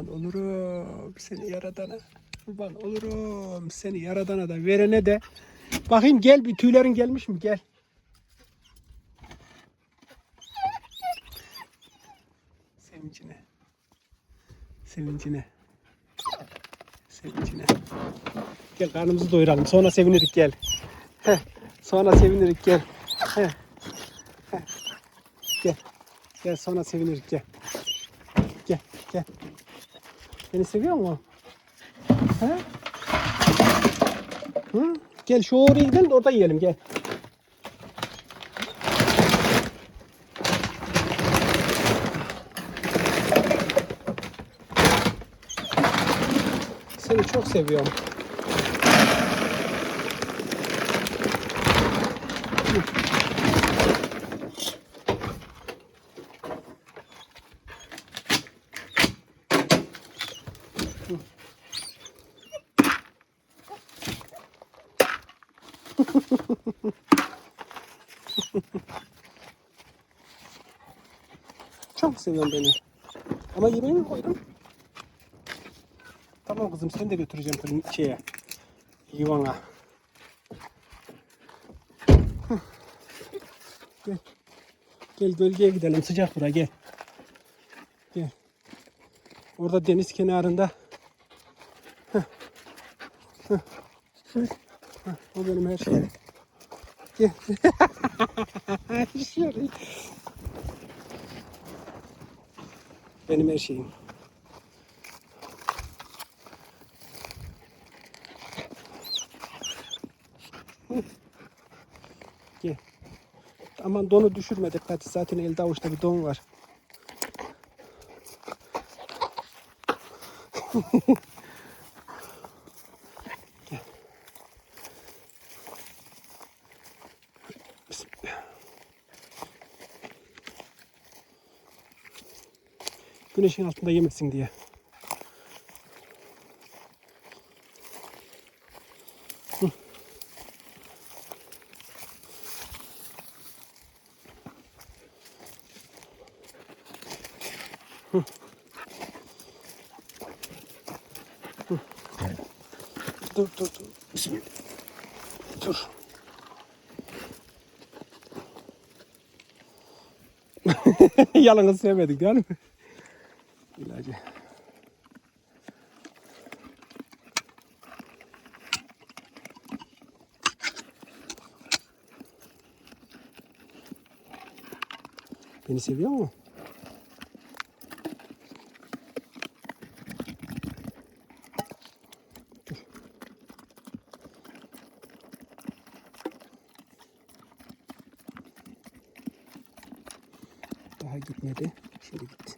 Kurban olurum seni yaradana. Kurban olurum seni yaradana da verene de. Bakayım gel bir tüylerin gelmiş mi? Gel. Sevincine. Sevincine. Sevincine. Gel karnımızı doyuralım. Sonra sevinirik gel. Heh. Sonra sevinirik gel. Heh. Heh. Gel. Gel sonra sevinirik gel. Gel gel. Beni seviyor mu? He? Hı? Gel şu oraya gidelim de orada yiyelim gel. Seni çok seviyorum. Çok beni. Ama yemeği mi koydum? Tamam kızım seni de götüreceğim fırın şeye. Yuvana. Gel. Gel gölgeye gidelim sıcak bura gel. Gel. Orada deniz kenarında. Hıh. Hıh. Hıh. O benim her şeyim. Gel. Şöyle. Benim her şeyim. Gel. Aman donu düşürme dikkat. Zaten elde avuçta bir don var. Güneşin altında yemesin diye. Dur dur dur. Bismillah. Dur. Yalnız sevmedik değil mi? İlacı. Beni seviyor mu? Dur. Daha gitmedi. Şimdi gitti.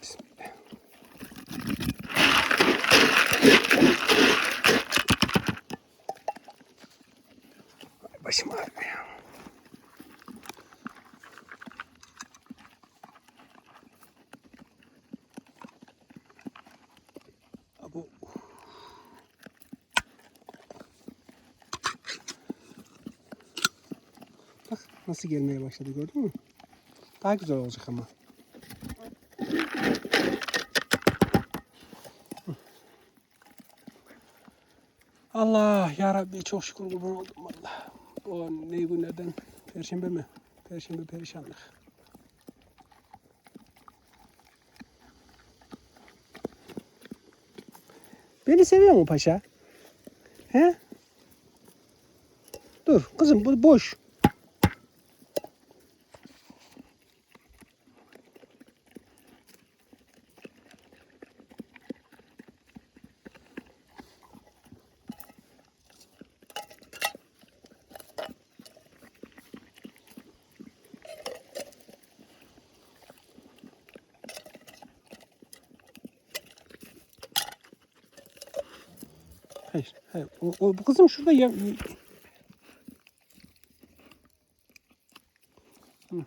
Bismillah. Ay, Başım ağrıyor ya. Abo. Bak nasıl gelmeye başladı gördün mü? Daha güzel olacak ama. Allah ya Rabbi çok şükür kurban oldum valla. O ne günlerden? Perşembe mi? Perşembe perişanlık. Beni seviyor mu paşa? He? Dur kızım bu boş. O kızım şurada ya. Hı.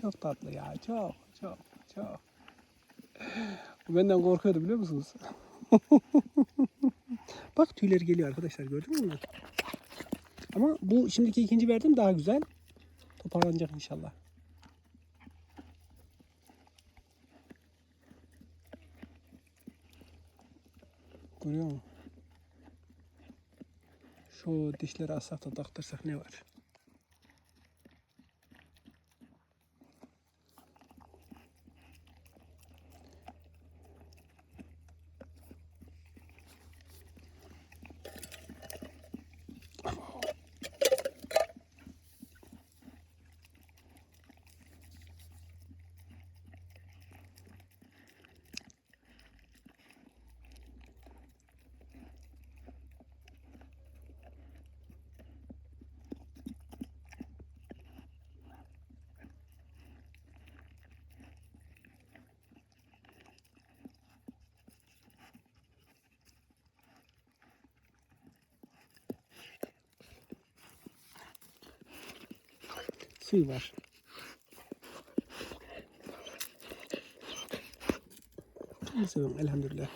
Çok tatlı ya. Çok, çok, çok. Benden korkuyordu biliyor musunuz? Bak tüyleri geliyor arkadaşlar gördün mü? Ama bu şimdiki ikinci verdim daha güzel. Toparlanacak inşallah. Görüyor musun? Şu dişleri asla da taktırsak ne var? Suyu var. Çok seviyorum elhamdülillah.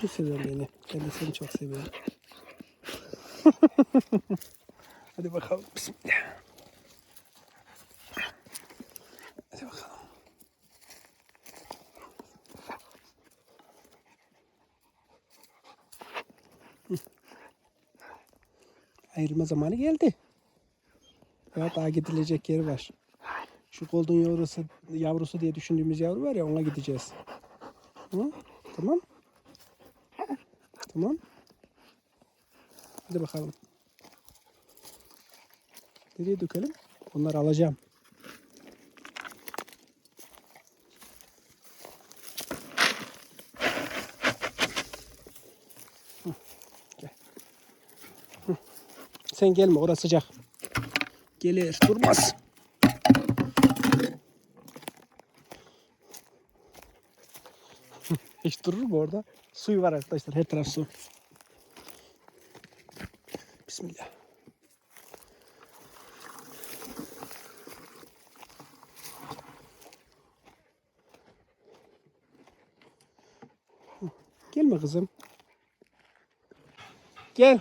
Çok seviyorum beni. Ben de seni çok seviyorum. Hadi bakalım. Bismillah. Hadi bakalım. Ayrılma zamanı geldi. Ya daha gidilecek yeri var. Şu golden yavrusu, yavrusu diye düşündüğümüz yavru var ya ona gideceğiz. Hı? Tamam. Tamam. Hadi bakalım. Nereye dökelim? Onları alacağım. Sen gelme orası sıcak. Gelir durmaz. Hiç durur mu orada? Suyu var arkadaşlar her taraf su. Bismillah. Gelme kızım. Gel.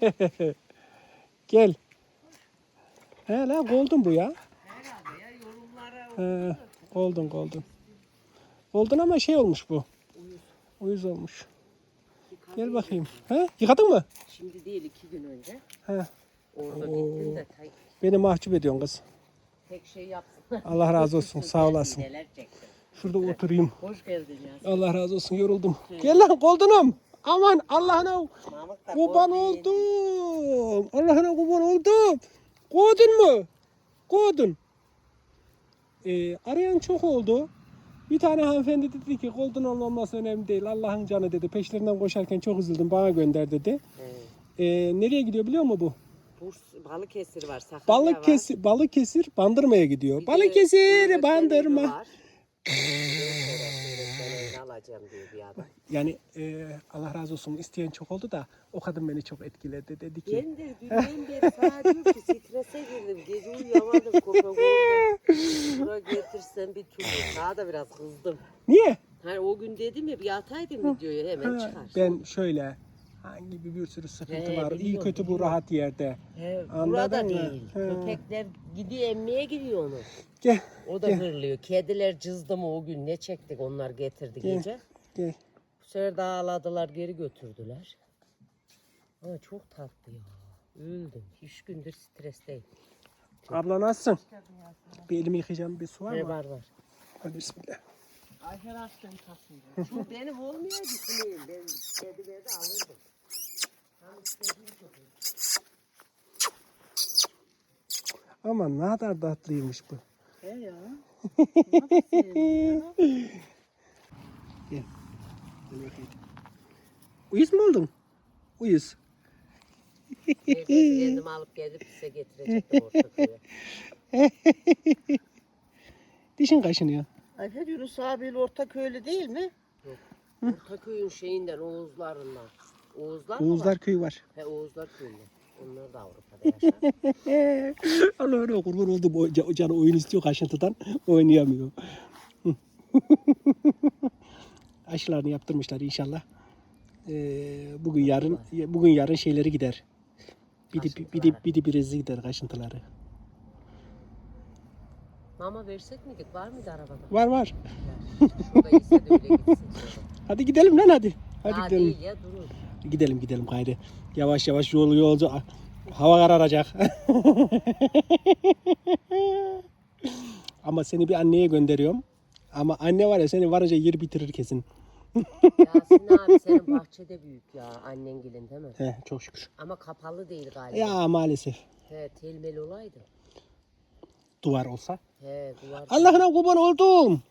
Gel. He lan golden bu ya. Herhalde ya yorumlara He, golden golden. Golden ama şey olmuş bu. uyuz. Uyuz olmuş. Yıkadım. Gel bakayım. He? Yıkadın mı? Şimdi değil iki gün önce. He. Orada Oo. gittim de tek, Beni mahcup ediyorsun kız. tek şey yapsın. Allah razı olsun. Sağ olasın. Neler çektim. Şurada oturayım. Hoş geldin ya. Allah razı olsun. Yoruldum. Gel lan golden'ım. Aman Allah'ına Mahmut da kurban oldum. Allah'ına kurban oldum. Kovdun mu? Kovdun. Ee, arayan çok oldu. Bir tane hanımefendi dedi ki golden olmaması önemli değil. Allah'ın canı dedi. Peşlerinden koşarken çok üzüldüm. Bana gönder dedi. Ee, nereye gidiyor biliyor musun bu? Burs, Balıkesir var. Sakarya Balık var. kesir, balık kesir, bandırmaya gidiyor. Bir de Balık kesir, öğretmen evi bandırma. var. Alacağım diyor bir adam. Yani e, Allah razı olsun isteyen çok oldu da o kadın beni çok etkiledi. Dedi ki Ben de dünden beri sana diyor ki strese girdim. Gece uyuyamadım. Oldum. Bura getirsen bir türlü. Daha da biraz kızdım. niye? Hani o gün dedim ya bir ataydım videoyu hemen Ha, çıkar. ben şöyle hangi bir, bir sürü sıkıntı He, var. İyi biliyorum, kötü bu biliyorum. rahat yerde. He, Anladın burada mı? değil. He. Köpekler gidiyor emmeye gidiyor onu. Gel O da Gel. hırlıyor. Kediler cızdı mı o gün ne çektik onlar getirdi Gel. gece. gel. Bu sefer de ağladılar geri götürdüler. Ama çok tatlı ya. Öldüm. Üç gündür stresteyim. Abla nasılsın? Bir elimi yıkayacağım bir su var Ne mı? var var. Hadi bismillah. Ayfer açtım tasını. Şu benim olmuyor düşüneyim. Ben kedileri de alırdım. Tam istediğim köpek. Ama ne kadar tatlıymış bu. He ya. Gel. Gel bakayım. Uyuz mu oldun? Uyuz. Kendim alıp gelip size getirecektim Ortaköy'e. Dişin kaşınıyor. Ayfer Yunus abiyle Ortaköylü değil mi? Ortaköy'ün şeyinden, Oğuzlarından. Oğuzlar mı Oğuzlar var? köyü var. He Oğuzlar köyünden. Onlar da Avrupa'da yaşar. Allah öyle kurban oldum. O, ca- canı oyun istiyor kaşıntıdan oynayamıyor. Aşılarını yaptırmışlar inşallah. Ee, bugün yarın bugün yarın şeyleri gider. Bir de, bir de, bir de birisi gider kaşıntıları. Mama versek miydik? Var mıydı arabada? Var var. Şurada ise de öyle gitsin. Hadi gidelim lan hadi. Hadi Daha gidelim. değil ya durur. Gidelim gidelim gayrı. Yavaş yavaş yol yolcu. Hava kararacak. Ama seni bir anneye gönderiyorum. Ama anne var ya seni varınca yer bitirir kesin. Yasin abi senin bahçede büyük ya annengilin değil mi? He, çok şükür. Ama kapalı değil galiba. Ya maalesef. He telmeli olaydı. Duvar olsa. He duvar. Allah'ına kurban oldum.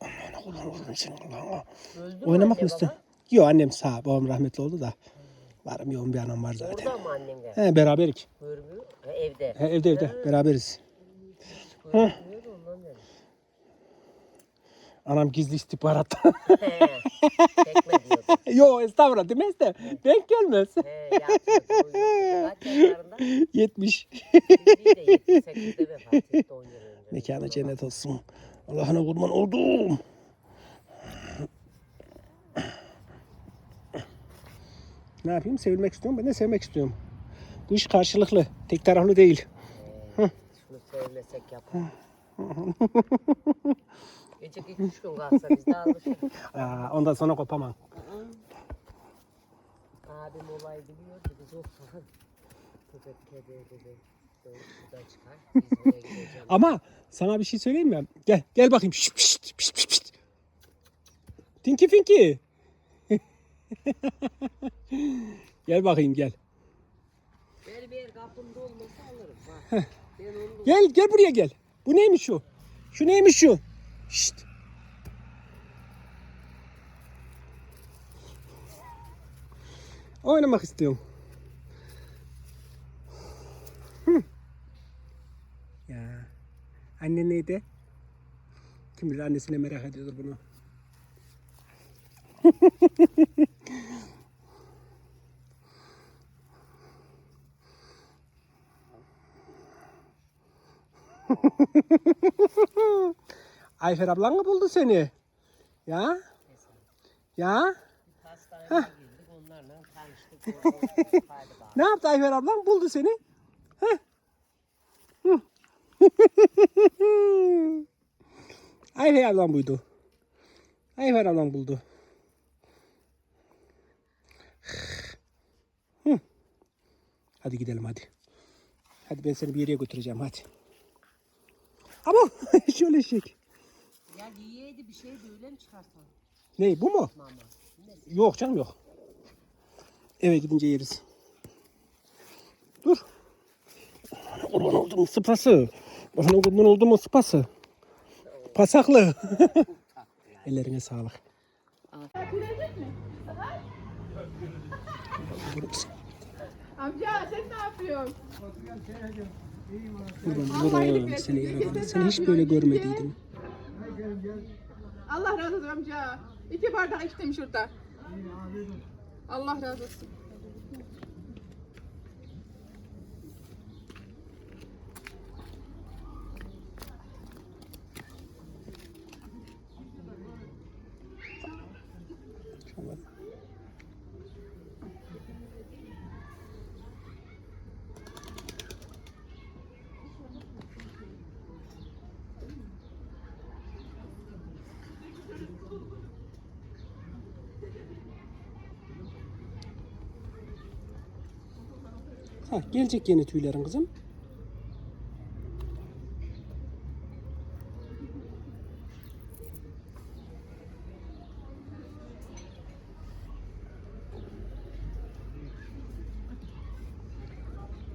Allah'ına kurban oldum senin Allah'ına. Öldü Oynamak mı istiyorsun? Yok annem sağ. Babam rahmetli oldu da. Varım yoğun bir anam var zaten. Orada mı annen de? He, beraberik. Görmüyor. Evde. He, evde evde. Beraberiz. Görmüyor ondan dedim. Anam gizli istihbarat. He. Çekme diyordu. Yo estağfurullah demez de denk gelmez. He yatıyordu. uyuyordu. Kaç yaşlarında? 70. Biri de 78'de vefat etti 10 yıl önce. Mekanı cennet olsun. Allah'ına kurban oldum. Ne yapayım? Sevilmek istiyorum. Ben de sevmek istiyorum. Bu iş karşılıklı. Tek taraflı değil. He. Şunu sevmesek yapar. Gece iki üç gün kalsa biz de alışırız. Aa, ondan sonra kopamam. Abim olay biliyordu biz o falan. Köpek kedi dedi. Ama sana bir şey söyleyeyim mi? Gel, gel bakayım. Şşt, şşt, şşt, şşt. Tinky Finky. gel bakayım gel. Benim eğer kapımda olmasa alırım. Bak. Ben onu Gel, gel buraya gel. Bu neymiş şu? Şu neymiş şu? Şşt. Oynamak istiyorum. Hı. Ya. Anne neydi? Kim bilir annesine merak ediyordur bunu. Ayfer ablan mı buldu seni? Ya? Ya? hastaneye girdik. Onlarla tanıştık. Ne yaptı Ayfer ablan? Buldu seni. Heh. Ayfer ablan buydu. Ayfer ablan buldu. Hadi gidelim hadi. Hadi ben seni bir yere götüreceğim hadi. Ama şöyle şey. Ya yiyeydi bir şey de öyle mi çıkarsan? Ne bu mu? Mama. Yok canım yok. Eve gidince yeriz. Dur. Kurban oldum sıpası. Bana kurban oldum sıpası. Pasaklı. Ellerine sağlık. Amca sen ne yapıyorsun? Kurban olurum seni yarabbim. Seni hiç böyle görmediydim. Allah razı olsun amca. İki bardak içtim şurada. Allah razı olsun. Ha, gelecek yeni tüylerin kızım.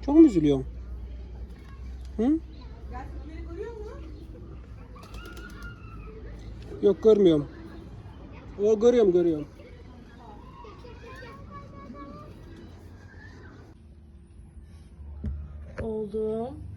Çok mu üzülüyorsun? Hı? Yok görmüyorum. O görüyorum görüyorum. Oldum.